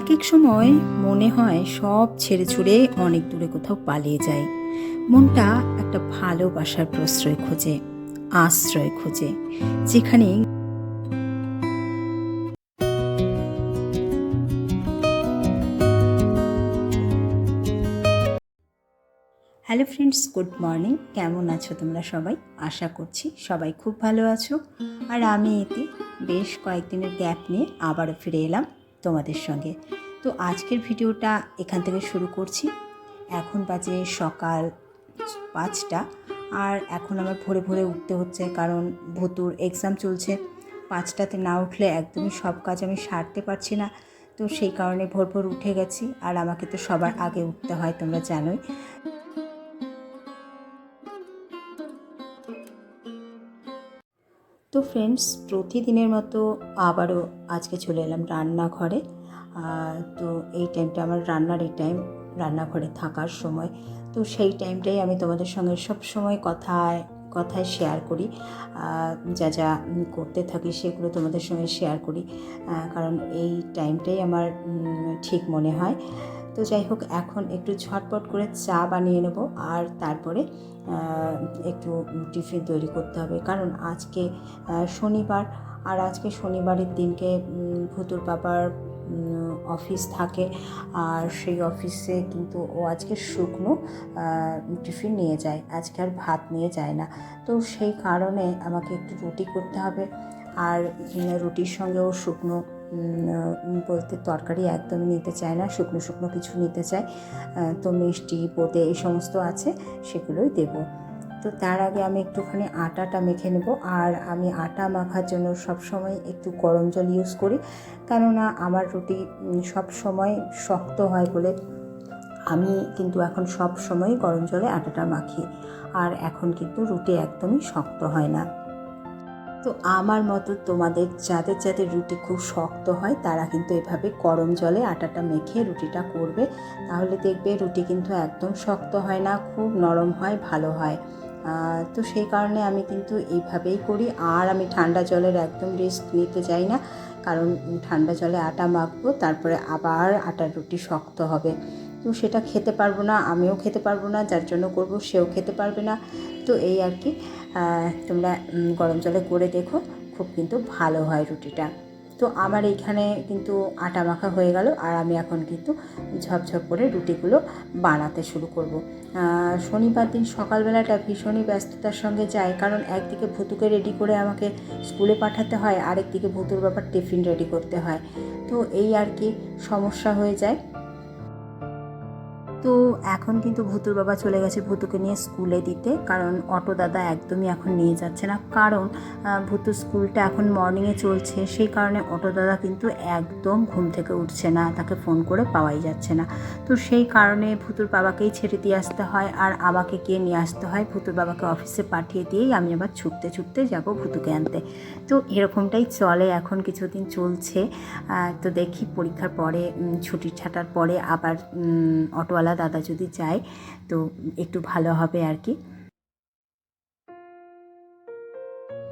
এক এক সময় মনে হয় সব ছেড়ে ছুড়ে অনেক দূরে কোথাও পালিয়ে যায়। মনটা একটা ভালোবাসার প্রশ্রয় খোঁজে, আশ্রয় খোঁজে, যেখানে হ্যালো ফ্রেন্ডস গুড মর্নিং কেমন আছো তোমরা সবাই? আশা করছি সবাই খুব ভালো আছো। আর আমি এতে বেশ কয়েকদিনের গ্যাপ নিয়ে আবারও ফিরে এলাম। তোমাদের সঙ্গে। তো আজকের ভিডিওটা এখান থেকে শুরু করছি। এখন বাজে সকাল পাঁচটা আর এখন আমার ভোরে ভোরে উঠতে হচ্ছে কারণ ভুতুর এক্সাম চলছে। পাঁচটাতে না উঠলে একদমই সব কাজ আমি সারতে পারছি না। তো সেই কারণে ভোর ভোর উঠে গেছি আর আমাকে তো সবার আগে উঠতে হয়, তোমরা জানোই। ফ্রেন্ডস প্রতিদিনের মতো আবারও আজকে চলে এলাম রান্নাঘরে। তো এই টাইমটা আমার রান্নার এই টাইম রান্নাঘরে থাকার সময়। তো সেই টাইমটাই আমি তোমাদের সঙ্গে সব সময় কথায় কথায় শেয়ার করি। যা যা করতে থাকি সেগুলো তোমাদের সঙ্গে শেয়ার করি। কারণ এই টাইমটাই আমার ঠিক মনে হয়। তো যাই হোক, এখন একটু ঝটপট করে চা বানিয়ে নেব আর তারপরে একটু টিফিন তৈরি করতে হবে। কারণ আজকে শনিবার আর আজকে শনিবারের দিনকে ভুতুর বাবার অফিস থাকে। আর সেই অফিসে কিন্তু ও আজকে শুকনো টিফিন নিয়ে যায়। আজকে আর ভাত নিয়ে যায় না। তো সেই কারণে আমাকে একটু রুটি করতে হবে। আর রুটির সঙ্গেও শুকনো বলতে তরকারি একদমই নিতে চায় না, শুকনো শুকনো কিছু নিতে চায়। তো মিষ্টি, বোঁদে এই সমস্ত আছে, সেগুলোই দেব। তো তার আগে আমি একটুখানি আটাটা মেখে নেব। আর আমি আটা মাখার জন্য সব সময় একটু গরম জল ইউজ করি। কেননা আমার রুটি সব সময় শক্ত হয় বলে আমি কিন্তু এখন সব সময় গরম জলে আটাটা মাখি। আর এখন কিন্তু রুটি একদমই শক্ত হয় না। তো আমার মতো তোমাদের যাদের যাদের রুটি খুব শক্ত হয়, তারা কিন্তু এভাবে গরম জলে আটাটা মেখে রুটিটা করবে। তাহলে দেখবে রুটি কিন্তু একদম শক্ত হয় না, খুব নরম হয়, ভালো হয়। তো সেই কারণে আমি কিন্তু এইভাবেই করি। আর আমি ঠান্ডা জলের একদম রিস্ক নিতে চাই না, কারণ ঠান্ডা জলে আটা মাখবো, তারপরে আবার আটার রুটি শক্ত হবে। তো সেটা খেতে পারব না, আমিও খেতে পারব না, যার জন্য করব সেও খেতে পারবে না। তো এই আর কি তোমরা গরম জলে করে দেখো, খুব কিন্তু ভালো হয় রুটিটা। তো আমার এইখানে কিন্তু আটা মাখা হয়ে গেল, আর আমি এখন কিন্তু ঝপঝপ করে রুটিগুলো বানাতে শুরু করব। শনিবার দিন সকালবেলাটা ভীষণই ব্যস্ততার সঙ্গে যায়, কারণ একদিকে ভুতুকে রেডি করে আমাকে স্কুলে পাঠাতে হয়, আরেকদিকে ভুতুর ব্যাপার টিফিন রেডি করতে হয়। তো এই আর কি সমস্যা হয়ে যায়। তো এখন কিন্তু ভুতুর বাবা চলে গেছে ভুতুকে নিয়ে স্কুলে দিতে, কারণ অটো দাদা একদমই এখন নিয়ে যাচ্ছে না। কারণ ভুতুর স্কুলটা এখন মর্নিংয়ে চলছে, সেই কারণে অটো দাদা কিন্তু একদম ঘুম থেকে উঠছে না, তাকে ফোন করে পাওয়াই যাচ্ছে না। তো সেই কারণে ভুতুর বাবাকেই ছেড়ে দিয়ে আসতে হয় আর আমাকে গিয়ে নিয়ে আসতে হয়। ভুতুর বাবাকে অফিসে পাঠিয়ে দিয়েই আমি আবার ছুটতে ছুটতে যাব ভুতুকে আনতে। তো এরকমটাই চলে, এখন কিছুদিন চলছে। তো দেখি পরীক্ষার পরে ছুটির ছাটার পরে আবার অটোওয়ালা দাদা যদি যায় তো একটু ভালো হবে আর কি।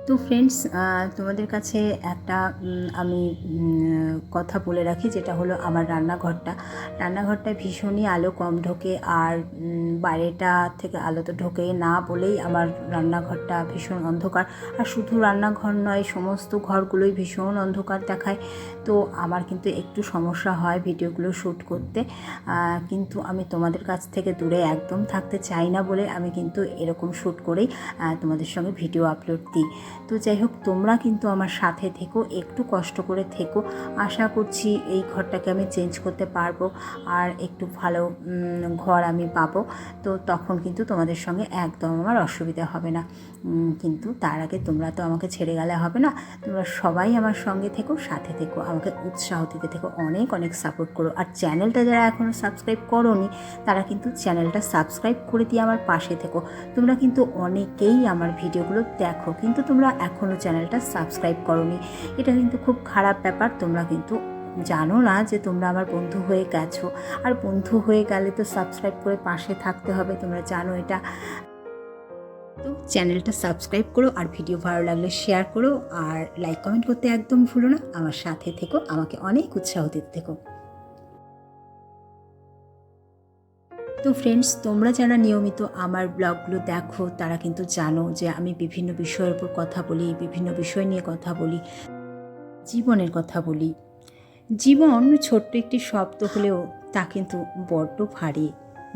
তো ফ্রেন্ডস তোমাদের কাছে একটা আমি কথা বলে রাখি, যেটা হলো আমার রান্নাঘরটা। রান্নাঘরটা ভীষণই আলো কম ঢোকে আর বাইরেটা থেকে আলো তো ঢোকে না বলেই আমার রান্নাঘরটা ভীষণ অন্ধকার। আর শুধু রান্নাঘর নয়, সমস্ত ঘরগুলোই ভীষণ অন্ধকার দেখায়। তো আমার কিন্তু একটু সমস্যা হয় ভিডিওগুলো শ্যুট করতে। কিন্তু আমি তোমাদের কাছ থেকে দূরে একদম থাকতে চাই না বলে আমি কিন্তু এরকম শ্যুট করেই তোমাদের সঙ্গে ভিডিও আপলোড দিই। তো যাই হোক, তোমরা কিন্তু আমার সাথে থেকো, একটু কষ্ট করে থেকো। আশা করছি এই ঘরটাকে আমি চেঞ্জ করতে পারব আর একটু ভালো ঘর আমি পাবো। তো তখন কিন্তু তোমাদের সঙ্গে একদম আমার অসুবিধা হবে না। কিন্তু তার আগে তোমরা তো আমাকে ছেড়ে গেলে হবে না। তোমরা সবাই আমার সঙ্গে থেকো, সাথে থেকো, আমাকে উৎসাহ দিতে থেকো, অনেক অনেক সাপোর্ট করো। আর চ্যানেলটা যারা এখনও সাবস্ক্রাইব করোনি, তারা কিন্তু চ্যানেলটা সাবস্ক্রাইব করে দিয়ে আমার পাশে থেকো। তোমরা কিন্তু অনেকেই আমার ভিডিওগুলো দেখো, কিন্তু তোমরা এখনও চ্যানেলটা সাবস্ক্রাইব করোনি। এটা কিন্তু খুব খারাপ ব্যাপার, তোমরা কিন্তু জানো না যে তোমরা আমার বন্ধু হয়ে গেছো। আর বন্ধু হয়ে গেলে তো সাবস্ক্রাইব করে পাশে থাকতে হবে, তোমরা জানো এটা। তো চ্যানেলটা সাবস্ক্রাইব করো আর ভিডিও ভালো লাগলে শেয়ার করো। আর লাইক, কমেন্ট করতে একদম ভুলো না। আমার সাথে থেকো, আমাকে অনেক উৎসাহ দিতে থেকো। তো ফ্রেন্ডস তোমরা যারা নিয়মিত আমার ব্লগগুলো দেখো, তারা কিন্তু জানো যে আমি বিভিন্ন বিষয়ের উপর কথা বলি, বিভিন্ন বিষয় নিয়ে কথা বলি, জীবনের কথা বলি। জীবন ছোট্ট একটি শব্দ হলেও তা কিন্তু বড্ড ভারী।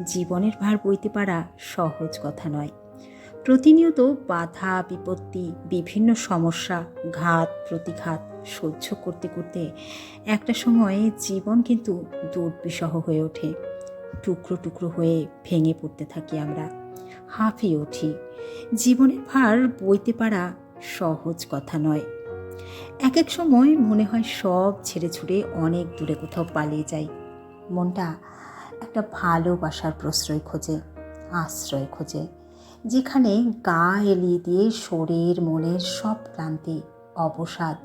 জীবনের ভার বইতে পারা সহজ কথা নয়। প্রতিনিয়ত বাধা, বিপত্তি, বিভিন্ন সমস্যা, ঘাত, প্রতিঘাত সহ্য করতে করতে একটা সময়ে জীবন কিন্তু দুর্বিষহ হয়ে ওঠে। টুকরো টুকরো হয়ে ভেঙে পড়তে থাকি আমরা। হাঁফিয়ে উঠি। জীবনের ভার বইতে পারা সহজ কথা নয়। এক এক সময় মনে হয় সব ছেড়ে ছুড়ে অনেক দূরে কোথাও পালিয়ে যাই। মনটা একটা ভালোবাসার প্রশ্রয় খোঁজে, আশ্রয় খোঁজে, যেখানে গা এলিয়ে দিয়ে শরীর, মনের সব ক্লান্তি, অবসাদ,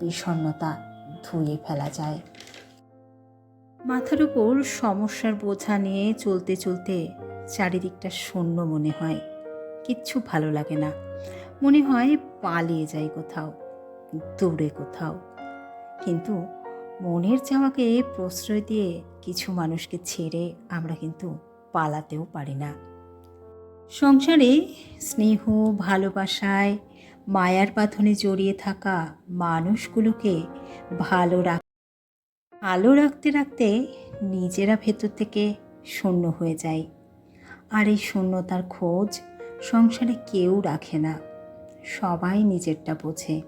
বিষণ্ণতা ধুয়ে ফেলা যায়। মাথার উপর সমস্যার বোঝা নিয়ে চলতে চলতে চারিদিকটা শূন্য মনে হয়। কিচ্ছু ভালো লাগে না। মনে হয় পালিয়ে যাই কোথাও, দূরে কোথাও। কিন্তু মনের চাওয়াকে প্রশ্রয় দিয়ে কিছু মানুষকে ছেড়ে আমরা কিন্তু পালাতেও পারি না। সংসারে স্নেহ, ভালোবাসায়, মায়ার বাঁধনে জড়িয়ে থাকা মানুষগুলোকে ভালো রাখ ভালো রাখতে রাখতে নিজেরা ভেতর থেকে শূন্য হয়ে যায়। আর এই শূন্যতার খোঁজ সংসারে কেউ রাখে না। সবাই নিজেরটা বোঝে।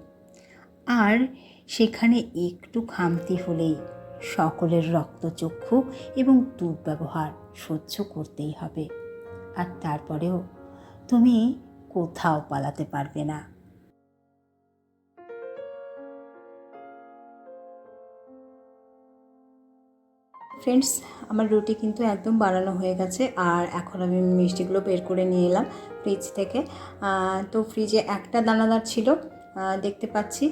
আর সেখানে একটু খামতি হলেই সকলের রক্তচক্ষু এবং দুর্ব্যবহার সহ্য করতেই হবে। আর তারপরেও তুমি কোথাও পালাতে পারবে না। ফ্রেন্ডস আমার রুটি কিন্তু একদম বানানো হয়ে গেছে আর এখন আমি মিষ্টিগুলো বের করে নিয়ে এলাম ফ্রিজ থেকে। তো ফ্রিজে একটা দানাদার ছিল দেখতে পাচ্ছি।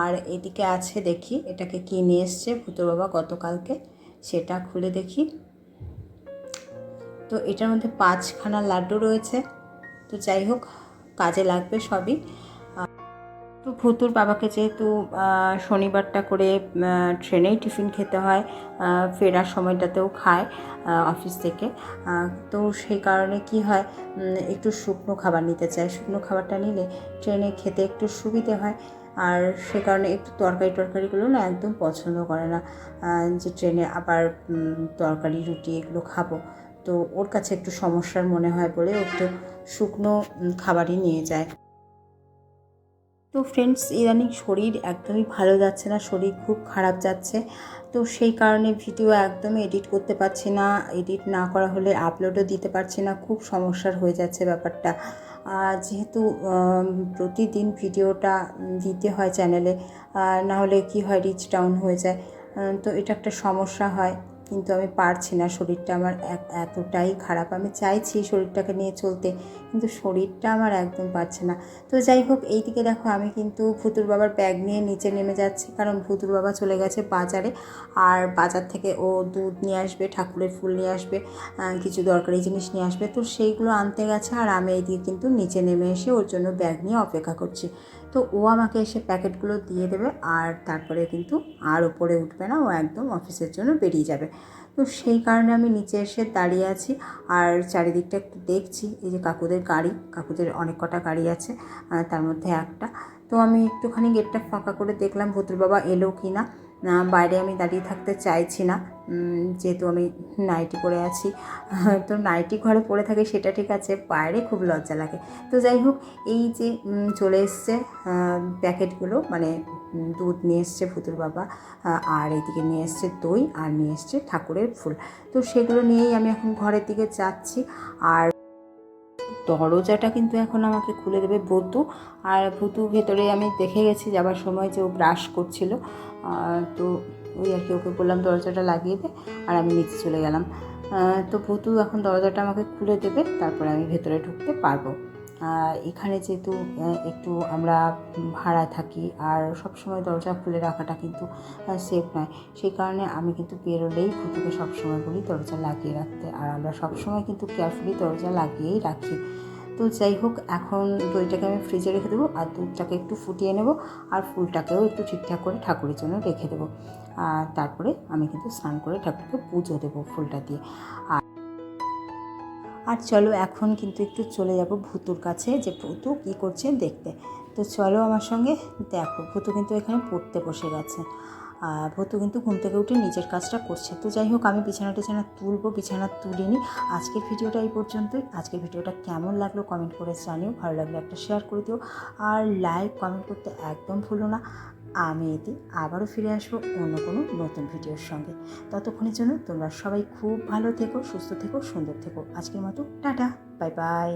আর এদিকে আছে দেখি, এটাকে কি নিয়ে এসছে ভূতো বাবা গতকালকে, সেটা খুলে দেখি। তো এটার মধ্যে পাঁচখানা লাড্ডু রয়েছে। তো যাই হোক, কাজে লাগবে সবই। তো ভুতুর বাবাকে যেহেতু শনিবারটা করে ট্রেনেই টিফিন খেতে হয় ফেরার সময়টাতেও খায় অফিস থেকে। তো সেই কারণে কি হয় একটু শুকনো খাবার নিতে চায়। শুকনো খাবারটা নিলে ট্রেনে খেতে একটু সুবিধে হয়। আর সে কারণে একটু তরকারি টরকারিগুলো না একদম পছন্দ করে না। যে ট্রেনে আবার তরকারি, রুটি এগুলো খাব। তো ওর কাছে একটু সমস্যার মনে হয় বলে একটু শুকনো খাবারই নিয়ে যায়। তো ফ্রেন্ডস ইদানিং শরীর একদমই ভালো যাচ্ছে না, শরীর খুব খারাপ যাচ্ছে। তো সেই কারণে ভিডিও একদমই এডিট করতে পারছি না এডিট না করা হলে আপলোডও দিতে পারছি না, খুব সমস্যার হয়ে যাচ্ছে ব্যাপারটা। আর যেহেতু প্রতিদিন ভিডিওটা দিতে হয় চ্যানেলে না হলে কি হয় রিচ ডাউন হয়ে যায়। তো এটা একটা সমস্যা হয়। কিন্তু আমি পারছি না। শরীরটা আমার এতটাই খারাপ। আমি চাইছি শরীরটাকে নিয়ে চলতে, কিন্তু শরীরটা আমার একদম পারছে না। তো যাই হোক, এইদিকে দেখো আমি কিন্তু ভুতুর বাবার ব্যাগ নিয়ে নিচে নেমে যাচ্ছি, কারণ ভুতুর বাবা চলে গেছে বাজারে। আর বাজার থেকে ও দুধ নিয়ে আসবে, ঠাকুরের ফুল নিয়ে আসবে কিছু দরকারি জিনিস নিয়ে আসবে। তো সেইগুলো আনতে গেছে, আর আমি এইদিকে কিন্তু নিচে নেমে এসে ওর জন্য ব্যাগ নিয়ে অপেক্ষা করছি। তো ও আমাকে এসে প্যাকেটগুলো দিয়ে দেবে আর তারপরে কিন্তু আর ওপরে উঠবে না, ও একদম অফিসের জন্য বেরিয়ে যাবে। তো সেই কারণে আমি নিচে এসে দাঁড়িয়ে আছি আর চারিদিকটা একটু দেখছি, এই যে কাকুদের গাড়ি, কাকুদের অনেক কটা গাড়ি আছে তার মধ্যে একটা। তো আমি একটুখানি গেটটা ফাঁকা করে দেখলাম, ভুতুর বাবা এলো কি না, বাইরে আমি দাঁড়িয়ে থাকতে চাইছি না। যেহেতু আমি নাইটি পরে আছি, তো নাইটি ঘরে পরে থাকে সেটা ঠিক আছে, বাইরে খুব লজ্জা লাগে। তো যাই হোক, এই যে চলে এসছে প্যাকেটগুলো মানে দুধ নিয়ে এসছে ভুতুর বাবা আর এদিকে নিয়ে এসছে দই আর নিয়ে এসছে ঠাকুরের ফুল। তো সেগুলো নিয়েই আমি এখন ঘরের দিকে যাচ্ছি। আর দরজাটা কিন্তু এখন আমাকে খুলে দেবে ভূতু। আর ভুতু ভেতরে আমি দেখে গেছি যাবার সময় যে ও ব্রাশ করছিল। তো ওই আর কি, ওকে বললাম দরজাটা লাগিয়ে দে, আর আমি নিচে চলে গেলাম। তো ভূতু এখন দরজাটা আমাকে খুলে দেবে, তারপরে আমি ভেতরে ঢুকতে পারব। এখানে যেহেতু একটু আমরা ভাড়ায় থাকি, আর সবসময় দরজা খুলে রাখাটা কিন্তু সেফ নয়। সেই কারণে আমি কিন্তু বেরোলেই ভূতুকে সবসময় বলি দরজা লাগিয়ে রাখতে, আর আমরা সবসময় কিন্তু কেয়ারফুলি দরজা লাগিয়েই রাখি। তো যাই হোক, এখন দইটাকে আমি ফ্রিজে রেখে দেবো আর দুধটাকে একটু ফুটিয়ে নেব আর ফুলটাকেও একটু ঠিকঠাক করে ঠাকুরের জন্য রেখে দেবো। আর তারপরে আমি কিন্তু স্নান করে ঠাকুরকে পুজো দেবো ফুলটা দিয়ে। আর আর চলো এখন কিন্তু একটু চলে যাব ভুতুর কাছে, যে ভুতু কী করছে দেখতে। তো চলো আমার সঙ্গে, দেখো, ভুতু কিন্তু এখানে পড়তে বসে গেছে। ভুতু কিন্তু ঘুম থেকে উঠে নিজের কাজটা করছে। তো যাই হোক, আমি বিছানা টিছানা তুলবো, বিছানা তুলিনি আজকের ভিডিওটা এই পর্যন্তই। আজকের ভিডিওটা কেমন লাগল কমেন্ট করে জানিও। ভালো লাগলে একটা শেয়ার করে দিও। আর লাইক কমেন্ট করতে একদম ভুলো না। আমি এতে আবারও ফিরে আসব অন্য কোনো নতুন ভিডিওর সঙ্গে। ততক্ষণের জন্য তোমরা সবাই খুব ভালো থেকো, সুস্থ থেকো, সুন্দর থেকো। আজকের মতো, টাটা বাই বাই